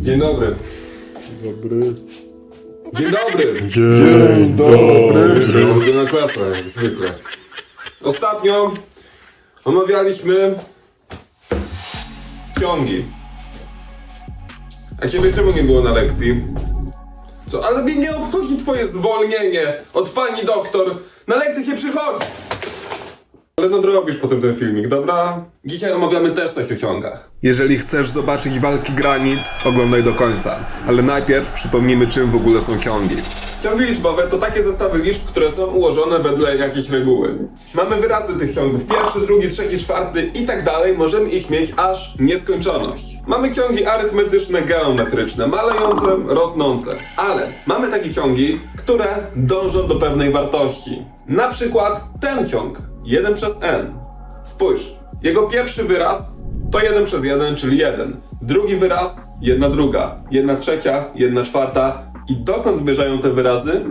Dzień dobry. Dobry. Dzień dobry. Dzień dobry. Ulubiona klasa, jak zwykle. Ostatnio omawialiśmy ciągi. A ciebie czemu nie było na lekcji? Co, ale mnie nie obchodzi twoje zwolnienie od pani doktor. Na lekcję się przychodzi. Ale nadrobisz potem ten filmik, dobra? Dzisiaj omawiamy też coś o ciągach. Jeżeli chcesz zobaczyć walki granic, oglądaj do końca. Ale najpierw przypomnijmy, czym w ogóle są ciągi. Ciągi liczbowe to takie zestawy liczb, które są ułożone wedle jakiejś reguły. Mamy wyrazy tych ciągów. Pierwszy, drugi, trzeci, czwarty i tak dalej. Możemy ich mieć aż nieskończoność. Mamy ciągi arytmetyczne, geometryczne, malejące, rosnące. Ale mamy takie ciągi, które dążą do pewnej wartości. Na przykład ten ciąg. 1 przez n. Spójrz, jego pierwszy wyraz to 1 przez 1, czyli 1. Drugi wyraz, 1 druga, 1 trzecia, 1 czwarta. I dokąd zmierzają te wyrazy?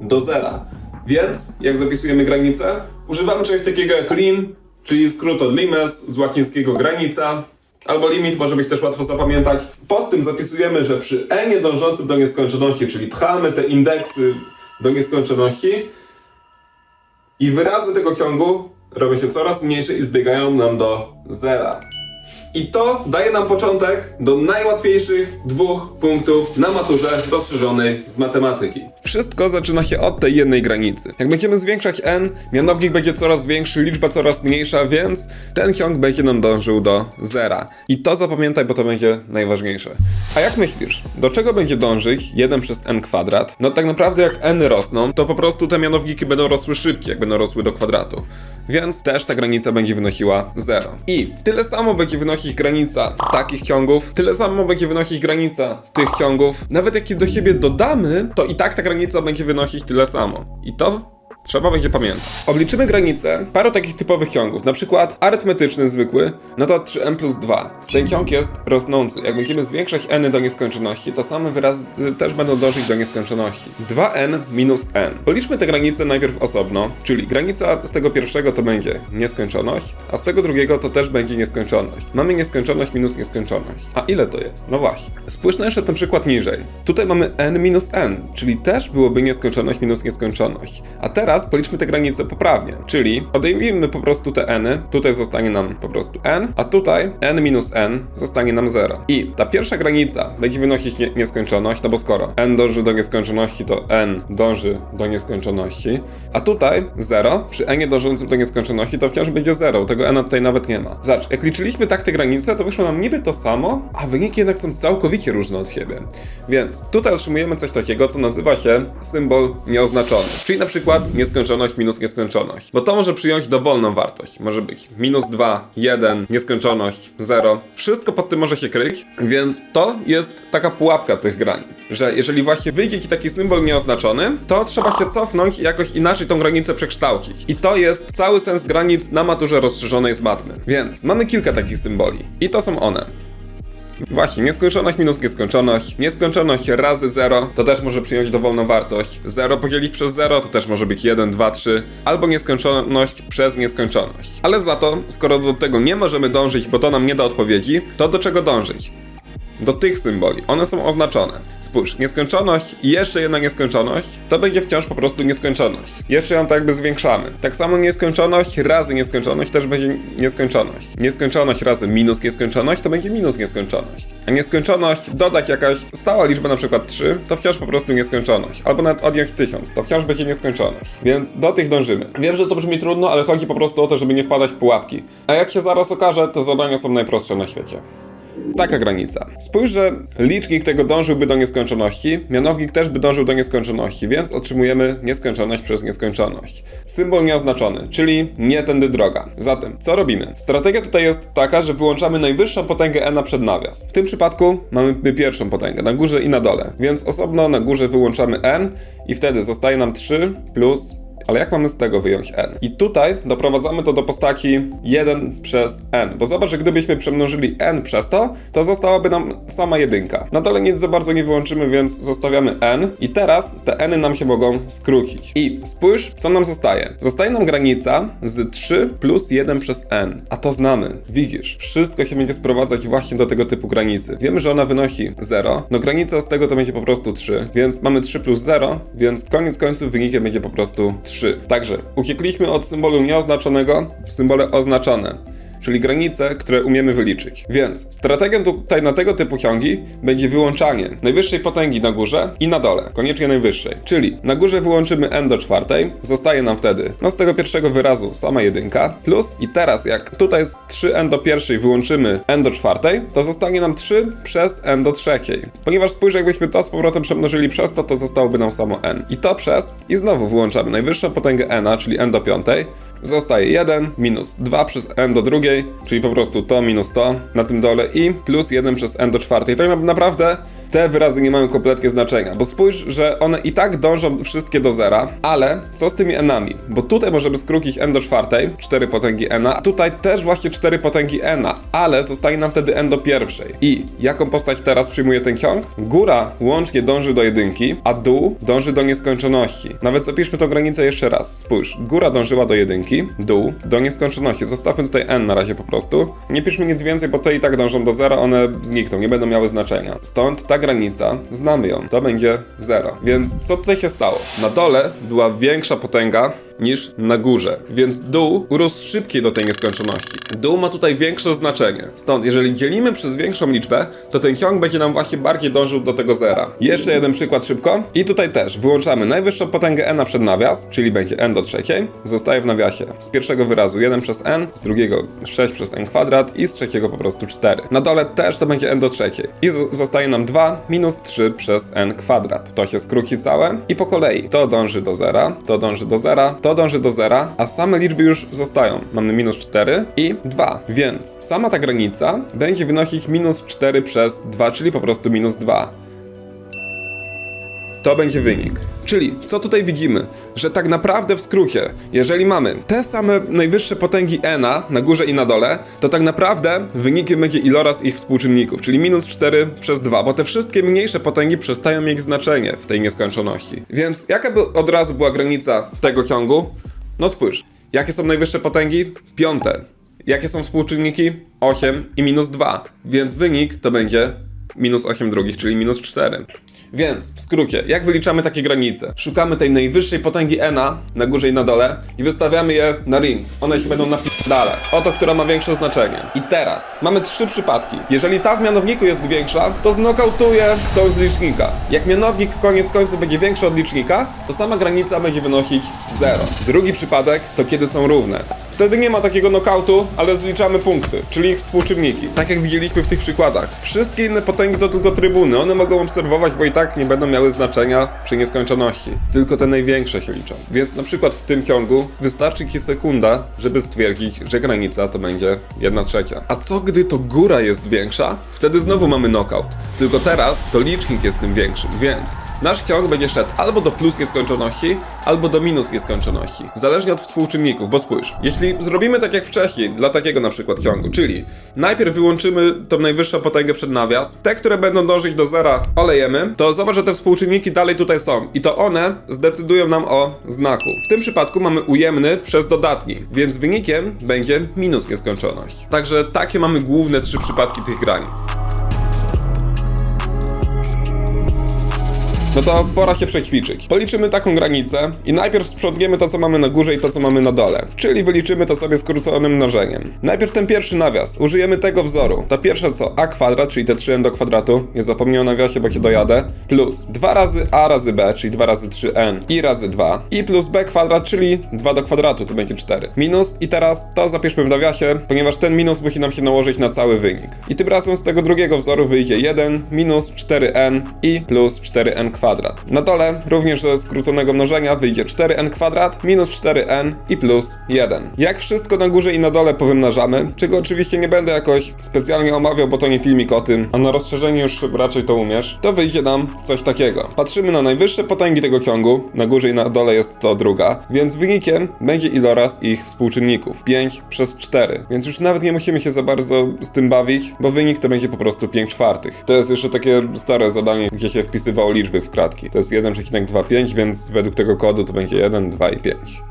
Do zera. Więc, jak zapisujemy granicę, używamy czegoś takiego jak lim, czyli skrót od limes, z łacińskiego granica, albo limit może być też łatwo zapamiętać. Pod tym zapisujemy, że przy n dążącym do nieskończoności, czyli pchamy te indeksy do nieskończoności, i wyrazy tego ciągu robią się coraz mniejsze i zbiegają nam do zera. I to daje nam początek do najłatwiejszych dwóch punktów na maturze rozszerzonej z matematyki. Wszystko zaczyna się od tej jednej granicy. Jak będziemy zwiększać n, mianownik będzie coraz większy, liczba coraz mniejsza, więc ten ciąg będzie nam dążył do zera. I to zapamiętaj, bo to będzie najważniejsze. A jak myślisz, do czego będzie dążyć 1 przez n kwadrat? No tak naprawdę jak n rosną, to po prostu te mianowniki będą rosły szybciej, jak będą rosły do kwadratu. Więc też ta granica będzie wynosiła 0. I tyle samo będzie wynosić granica takich ciągów, tyle samo będzie wynosić granica tych ciągów. Nawet jak je do siebie dodamy, to i tak ta granica będzie wynosić tyle samo. I to Trzeba będzie pamiętać. Obliczymy granicę paru takich typowych ciągów. Na przykład arytmetyczny zwykły, no to 3n plus 2. Ten ciąg jest rosnący. Jak będziemy zwiększać n do nieskończoności, to same wyrazy też będą dążyć do nieskończoności. 2n minus n. Policzmy te granice najpierw osobno, czyli granica z tego pierwszego to będzie nieskończoność, a z tego drugiego to też będzie nieskończoność. Mamy nieskończoność minus nieskończoność. A ile to jest? No właśnie. Spójrz na jeszcze ten przykład niżej. Tutaj mamy n minus n, czyli też byłoby nieskończoność minus nieskończoność. A teraz policzmy te granice poprawnie, czyli odejmijmy po prostu te n, tutaj zostanie nam po prostu n, a tutaj n minus n zostanie nam 0. I ta pierwsza granica będzie wynosić nie nieskończoność, no bo skoro n dąży do nieskończoności, to n dąży do nieskończoności, a tutaj 0 przy n dążącym do nieskończoności to wciąż będzie 0, tego n tutaj nawet nie ma. Zobacz, jak liczyliśmy tak te granice, to wyszło nam niby to samo, a wyniki jednak są całkowicie różne od siebie. Więc tutaj otrzymujemy coś takiego, co nazywa się symbol nieoznaczony, czyli na przykład nieskończoność minus nieskończoność, bo to może przyjąć dowolną wartość. Może być minus 2, 1, nieskończoność, 0. Wszystko pod tym może się kryć, więc to jest taka pułapka tych granic, że jeżeli właśnie wyjdzie ci taki symbol nieoznaczony, to trzeba się cofnąć i jakoś inaczej tą granicę przekształcić. I to jest cały sens granic na maturze rozszerzonej z matmy. Więc mamy kilka takich symboli i to są one. Właśnie, nieskończoność minus nieskończoność. Nieskończoność razy 0 to też może przyjąć dowolną wartość. 0 podzielić przez 0 to też może być 1, 2, 3. Albo nieskończoność przez nieskończoność. Ale za to, skoro do tego nie możemy dążyć, bo to nam nie da odpowiedzi, to do czego dążyć? Do tych symboli. One są oznaczone. Spójrz, nieskończoność i jeszcze jedna nieskończoność to będzie wciąż po prostu nieskończoność. Jeszcze ją tak jakby zwiększamy. Tak samo nieskończoność razy nieskończoność też będzie nieskończoność. Nieskończoność razy minus nieskończoność to będzie minus nieskończoność. A nieskończoność dodać jakaś stała liczba na przykład 3 to wciąż po prostu nieskończoność. Albo nawet odjąć 1000 to wciąż będzie nieskończoność. Więc do tych dążymy. Wiem, że to brzmi trudno, ale chodzi po prostu o to, żeby nie wpadać w pułapki. A jak się zaraz okaże, te zadania są najprostsze na świecie. Taka granica. Spójrz, że licznik tego dążyłby do nieskończoności, mianownik też by dążył do nieskończoności, więc otrzymujemy nieskończoność przez nieskończoność. Symbol nieoznaczony, czyli nie tędy droga. Zatem, co robimy? Strategia tutaj jest taka, że wyłączamy najwyższą potęgę n przed nawias. W tym przypadku mamy pierwszą potęgę, na górze i na dole, więc osobno na górze wyłączamy n i wtedy zostaje nam 3 plus Ale jak mamy z tego wyjąć n? I tutaj doprowadzamy to do postaci 1 przez n, bo zobacz, że gdybyśmy przemnożyli n przez to, to zostałaby nam sama jedynka. Na dole nic za bardzo nie wyłączymy, więc zostawiamy n i teraz te n nam się mogą skrócić. I spójrz, co nam zostaje. Zostaje nam granica z 3 plus 1 przez n, a to znamy. Widzisz, wszystko się będzie sprowadzać właśnie do tego typu granicy. Wiemy, że ona wynosi 0, no granica z tego to będzie po prostu 3, więc mamy 3 plus 0, więc koniec końców wynikiem będzie po prostu 3. Także uciekliśmy od symbolu nieoznaczonego w symbole oznaczone czyli granice, które umiemy wyliczyć. Więc strategią tutaj na tego typu ciągi będzie wyłączanie najwyższej potęgi na górze i na dole, koniecznie najwyższej. Czyli na górze wyłączymy n do czwartej, zostaje nam wtedy no z tego pierwszego wyrazu sama jedynka, plus i teraz jak tutaj jest 3n do pierwszej wyłączymy n do czwartej, to zostanie nam 3 przez n do trzeciej. Ponieważ spójrz, jakbyśmy to z powrotem przemnożyli przez to, to zostałoby nam samo n. I to przez i znowu wyłączamy najwyższą potęgę n, czyli n do piątej, Zostaje 1 minus 2 przez n do drugiej, czyli po prostu to minus to na tym dole i plus 1 przez n do czwartej. Tak naprawdę te wyrazy nie mają kompletnie znaczenia, bo spójrz, że one i tak dążą wszystkie do zera, ale co z tymi n-ami? Bo tutaj możemy skrócić n do czwartej, 4 potęgi n, a tutaj też właśnie 4 potęgi n, ale zostaje nam wtedy n do pierwszej. I jaką postać teraz przyjmuje ten ciąg? Góra łącznie dąży do jedynki, a dół dąży do nieskończoności. Nawet zapiszmy tą granicę jeszcze raz. Spójrz, góra dążyła do jedynki, dół do nieskończoności. Zostawmy tutaj n na razie po prostu. Nie piszmy nic więcej, bo te i tak dążą do zera, one znikną, nie będą miały znaczenia. Stąd ta granica, znamy ją, to będzie 0. Więc co tutaj się stało? Na dole była większa potęga niż na górze, więc dół urósł szybciej do tej nieskończoności. Dół ma tutaj większe znaczenie. Stąd, jeżeli dzielimy przez większą liczbę, to ten ciąg będzie nam właśnie bardziej dążył do tego zera. Jeszcze jeden przykład szybko. I tutaj też wyłączamy najwyższą potęgę n przed nawias, czyli będzie n do trzeciej, zostaje w nawiasie. Z pierwszego wyrazu 1 przez n, z drugiego 6 przez n kwadrat i z trzeciego po prostu 4. Na dole też to będzie n do trzeciej. I zostaje nam 2 minus 3 przez n kwadrat. To się skróci całe i po kolei. To dąży do zera, to dąży do zera, to dąży do zera, a same liczby już zostają. Mamy minus 4 i 2, więc sama ta granica będzie wynosić minus 4 przez 2, czyli po prostu minus 2. To będzie wynik. Czyli co tutaj widzimy? Że tak naprawdę w skrócie, jeżeli mamy te same najwyższe potęgi n na górze i na dole, to tak naprawdę wynikiem będzie iloraz ich współczynników, czyli minus 4 przez 2, bo te wszystkie mniejsze potęgi przestają mieć znaczenie w tej nieskończoności. Więc jaka by od razu była granica tego ciągu? No spójrz, jakie są najwyższe potęgi? Piąte. Jakie są współczynniki? 8 i minus 2. Więc wynik to będzie minus 8 drugich, czyli minus 4. Więc w skrócie, jak wyliczamy takie granice? Szukamy tej najwyższej potęgi n na górze i na dole i wystawiamy je na ring. One się będą napisane. Oto, która ma większe znaczenie. I teraz mamy trzy przypadki. Jeżeli ta w mianowniku jest większa, to znokautuje tą z licznika. Jak mianownik koniec końców będzie większy od licznika, to sama granica będzie wynosić 0. Drugi przypadek to kiedy są równe. Wtedy nie ma takiego nokautu, ale zliczamy punkty, czyli ich współczynniki. Tak jak widzieliśmy w tych przykładach. Wszystkie inne potęgi to tylko trybuny. One mogą obserwować, bo i tak nie będą miały znaczenia przy nieskończoności. Tylko te największe się liczą. Więc na przykład w tym ciągu wystarczy ci sekunda, żeby stwierdzić, że granica to będzie 1 trzecia. A co gdy to góra jest większa? Wtedy znowu mamy knockout. Tylko teraz to licznik jest tym większym, więc nasz ciąg będzie szedł albo do plus nieskończoności, albo do minus nieskończoności. Zależnie od współczynników, bo spójrz, jeśli zrobimy tak jak wcześniej, dla takiego na przykład ciągu, czyli najpierw wyłączymy tą najwyższą potęgę przed nawias, te, które będą dążyć do zera olejemy, to zobacz, że te współczynniki dalej tutaj są i to one zdecydują nam o znaku. W tym przypadku mamy ujemny przez dodatni, więc wynikiem będzie minus nieskończoność. Także takie mamy główne trzy przypadki tych granic. No to pora się przećwiczyć. Policzymy taką granicę i najpierw sprzątniemy to, co mamy na górze i to, co mamy na dole. Czyli wyliczymy to sobie skróconym mnożeniem. Najpierw ten pierwszy nawias. Użyjemy tego wzoru. To pierwsze co? a kwadrat, czyli te 3n do kwadratu. Nie zapomnij o nawiasie, bo cię dojadę. Plus 2 razy a razy b, czyli 2 razy 3n i razy 2. I plus b kwadrat, czyli 2 do kwadratu, to będzie 4. Minus i teraz to zapiszmy w nawiasie, ponieważ ten minus musi nam się nałożyć na cały wynik. I tym razem z tego drugiego wzoru wyjdzie 1 minus 4n i plus 4n kwadrat kwadrat. Na dole również ze skróconego mnożenia wyjdzie 4n kwadrat minus 4n i plus 1. Jak wszystko na górze i na dole powymnażamy, czego oczywiście nie będę jakoś specjalnie omawiał, bo to nie filmik o tym, a na rozszerzeniu już raczej to umiesz, to wyjdzie nam coś takiego. Patrzymy na najwyższe potęgi tego ciągu, na górze i na dole jest to druga, więc wynikiem będzie iloraz ich współczynników. 5 przez 4, więc już nawet nie musimy się za bardzo z tym bawić, bo wynik to będzie po prostu 5 czwartych. To jest jeszcze takie stare zadanie, gdzie się wpisywało liczby w kratki. To jest 1,25, więc według tego kodu to będzie 1, 2 i 5.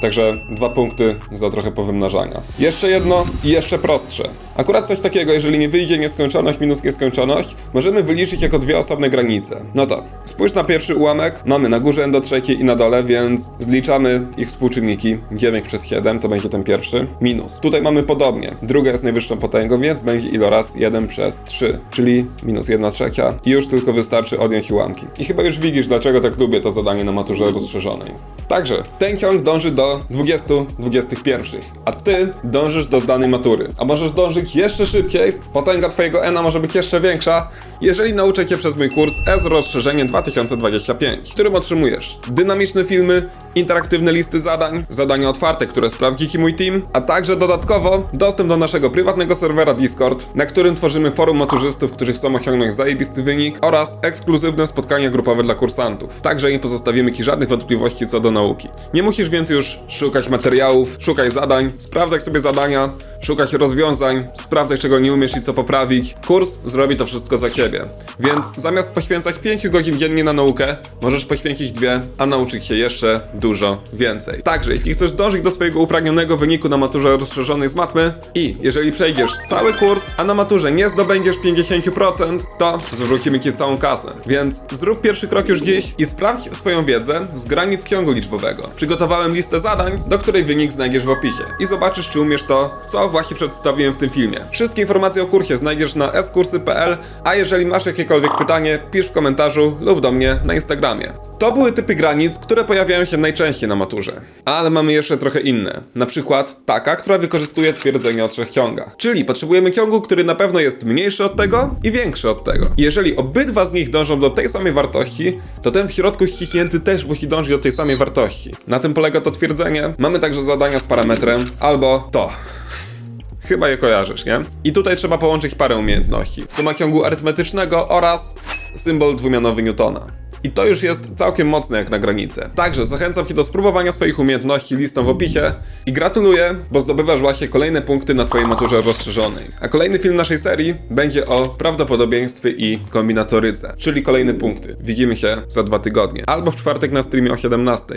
Także dwa punkty za trochę powymnażania. Jeszcze jedno i jeszcze prostsze. Akurat coś takiego, jeżeli nie wyjdzie nieskończoność minus nieskończoność, możemy wyliczyć jako dwie osobne granice. No to, spójrz na pierwszy ułamek, mamy na górze n do trzeciej i na dole, więc zliczamy ich współczynniki. 9 przez 7 to będzie ten pierwszy. Minus. Tutaj mamy podobnie. Druga jest najwyższą potęgą, więc będzie iloraz 1 przez 3, czyli minus 1 trzecia. I już tylko wystarczy odjąć ułamki. I chyba już widzisz, dlaczego tak lubię to zadanie na maturze rozszerzonej. Także, ten ciąg dąży do 20 21, a ty dążysz do zdanej matury. A możesz dążyć jeszcze szybciej, potęga twojego ENA może być jeszcze większa, jeżeli nauczę cię przez mój kurs S rozszerzenie 2025, w którym otrzymujesz dynamiczne filmy, interaktywne listy zadań, zadania otwarte, które sprawdzi ci mój team, a także dodatkowo dostęp do naszego prywatnego serwera Discord, na którym tworzymy forum maturzystów, którzy chcą osiągnąć zajebisty wynik oraz ekskluzywne spotkania grupowe dla kursantów. Także nie pozostawimy ci żadnych wątpliwości co do nauki. Nie musisz więc już szukać materiałów, szukaj zadań, sprawdzaj sobie zadania, szukać rozwiązań, sprawdzaj czego nie umiesz i co poprawić. Kurs zrobi to wszystko za ciebie. Więc zamiast poświęcać 5 godzin dziennie na naukę, możesz poświęcić dwie, a nauczyć się jeszcze dużo więcej. Także jeśli chcesz dążyć do swojego upragnionego wyniku na maturze rozszerzonej z matmy i jeżeli przejdziesz cały kurs, a na maturze nie zdobędziesz 50%, to zwrócimy ci całą kasę. Więc zrób pierwszy krok już dziś i sprawdź swoją wiedzę z granic ciągu liczbowego. Przygotowałem listę zadań, do której wynik znajdziesz w opisie i zobaczysz czy umiesz to, co właśnie przedstawiłem w tym filmie. Wszystkie informacje o kursie znajdziesz na skursy.pl, a jeżeli masz jakiekolwiek pytanie, pisz w komentarzu lub do mnie na Instagramie. To były typy granic, które pojawiają się najczęściej na maturze. Ale mamy jeszcze trochę inne. Na przykład taka, która wykorzystuje twierdzenie o trzech ciągach. Czyli potrzebujemy ciągu, który na pewno jest mniejszy od tego i większy od tego. Jeżeli obydwa z nich dążą do tej samej wartości, to ten w środku ściśnięty też musi dążyć do tej samej wartości. Na tym polega to twierdzenie. Mamy także zadania z parametrem albo to. Chyba je kojarzysz, nie? I tutaj trzeba połączyć parę umiejętności. Suma ciągu arytmetycznego oraz symbol dwumianowy Newtona. I to już jest całkiem mocne jak na granicę. Także zachęcam Cię do spróbowania swoich umiejętności listą w opisie i gratuluję, bo zdobywasz właśnie kolejne punkty na Twojej maturze rozszerzonej. A kolejny film naszej serii będzie o prawdopodobieństwie i kombinatoryce, czyli kolejne punkty. Widzimy się za dwa tygodnie. Albo w czwartek na streamie o 17.